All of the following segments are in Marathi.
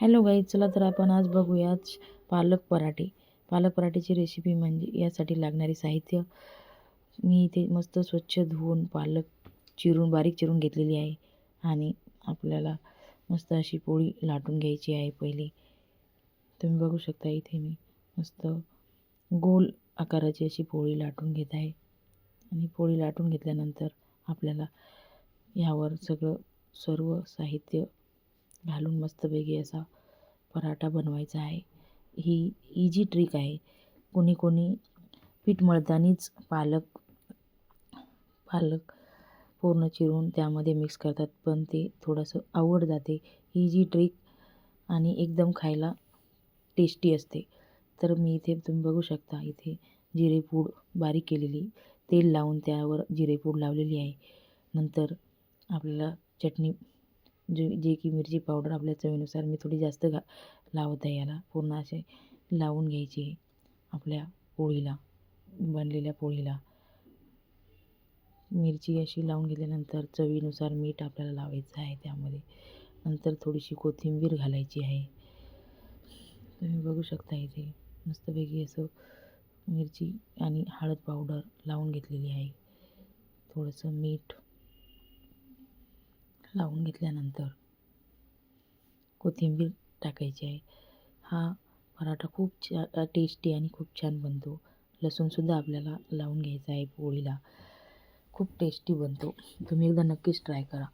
हॅलो गाई चला तर आपण आज बघूयात पालक पराठे. पालक पराठेची रेसिपी म्हणजे यासाठी लागणारे साहित्य. मी इथे मस्त स्वच्छ धुवून पालक चिरून बारीक चिरून घेतलेली आहे. आणि आपल्याला मस्त अशी पोळी लाटून घ्यायची आहे पहिली. तुम्ही बघू शकता इथे मी मस्त गोल आकाराची अशी पोळी लाटून घेत आहे. आणि पोळी लाटून घेतल्यानंतर आपल्याला यावर सगळं सर्व साहित्य घालून मस्तपैकी असा पराठा बनवायचा आहे. ही इजी ट्रिक आहे. कोणी कोणी पीठ मळतानीच पालक पालक पूर्ण चिरून त्यामध्ये मिक्स करतात पण ते थोडंसं अवघड जाते. ही जी ट्रिक आणि एकदम खायला टेस्टी असते. तर मी इथे तुम्ही बघू शकता इथे जिरेपूड बारीक केलेली. तेल लावून त्यावर जिरेपूड लावलेली आहे. नंतर आपल्याला चटणी जे जे की मिरची पावडर आपल्या चवीनुसार मी थोडी जास्त घा लावत आहे याला. पूर्ण असे लावून घ्यायची आपल्या पोळीला बनलेल्या पोळीला. मिरची अशी लावून घेतल्यानंतर चवीनुसार मीठ आपल्याला लावायचं आहे त्यामध्ये. नंतर थोडीशी कोथिंबीर घालायची आहे. तुम्ही बघू शकता इथे मस्तपैकी असं मिरची आणि हळद पावडर लावून घेतलेली आहे. थोडंसं मीठ लावून घेतल्यानंतर कोथिंबीर टाकायची आहे. हा पराठा खूप छा टेस्टी आणि खूप छान बनतो. लसूणसुद्धा आपल्याला लावून घ्यायचा आहे पोळीला. खूप टेस्टी बनतो. तुम्ही एकदा नक्कीच ट्राय करा.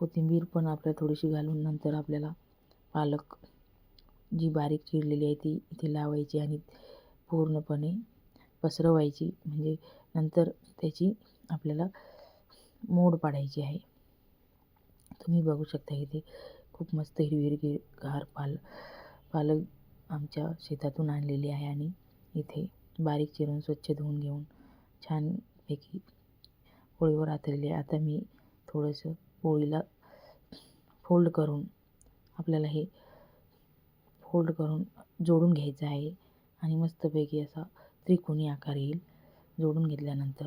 कोथिंबीर पण आपल्याला थोडीशी घालून नंतर आपल्याला पालक जी बारीक चिरलेली आहे ती इथे लावायची आणि पूर्णपणे पसरवायची. म्हणजे नंतर त्याची आपल्याला मोड पाडायची आहे. तुम्ही बघू शकता इथे खूप मस्त हिरवी हिरवी गार पाल पालक आमच्या शेतातून आणलेली आहे आणि इथे बारीक चिरून स्वच्छ धुवून घेऊन छानपैकी पोळीवर आतलेली आहे. आता मी थोडंसं पोळीला फोल्ड करून आपल्याला हे फोल्ड करून जोडून घ्यायचं आहे आणि मस्तपैकी असा त्रिकोणी आकार येईल जोडून घेतल्यानंतर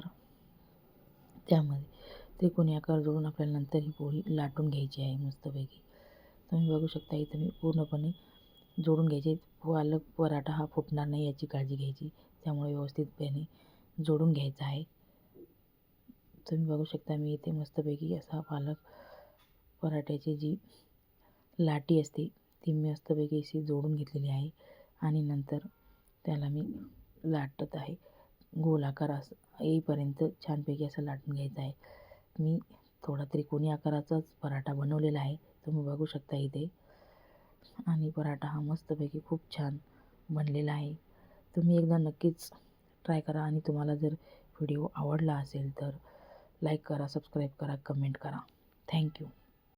त्यामध्ये त्रिकोणी आकार जोडून आपल्याला नंतर ही पोळी लाटून घ्यायची आहे मस्तपैकी. तुम्ही बघू शकता इथं मी पूर्णपणे जोडून घ्यायचे. पालक पराठा हा फुटणार नाही याची काळजी घ्यायची. त्यामुळे व्यवस्थितपणे जोडून घ्यायचा आहे. तुम्ही बघू शकता मी इथे मस्तपैकी असा पालक पराठ्याची जी लाटी असते ती मी मस्तपैकी अशी जोडून घेतलेली आहे आणि नंतर त्याला मी लाटत आहे. गोल आकार असं येईपर्यंत छानपैकी असं लाटून घ्यायचं आहे. मी थोडा त्रिकोणी आकाराचाच पराठा बनवलेला आहे तुम्ही बघू शकता इथे. आणि पराठा हा मस्तपैकी खूप छान बनलेला आहे. तुम्ही एकदा नक्कीच ट्राय करा आणि तुम्हाला जर व्हिडिओ आवडला असेल तर लाईक करा सबस्क्राईब करा कमेंट करा. थँक्यू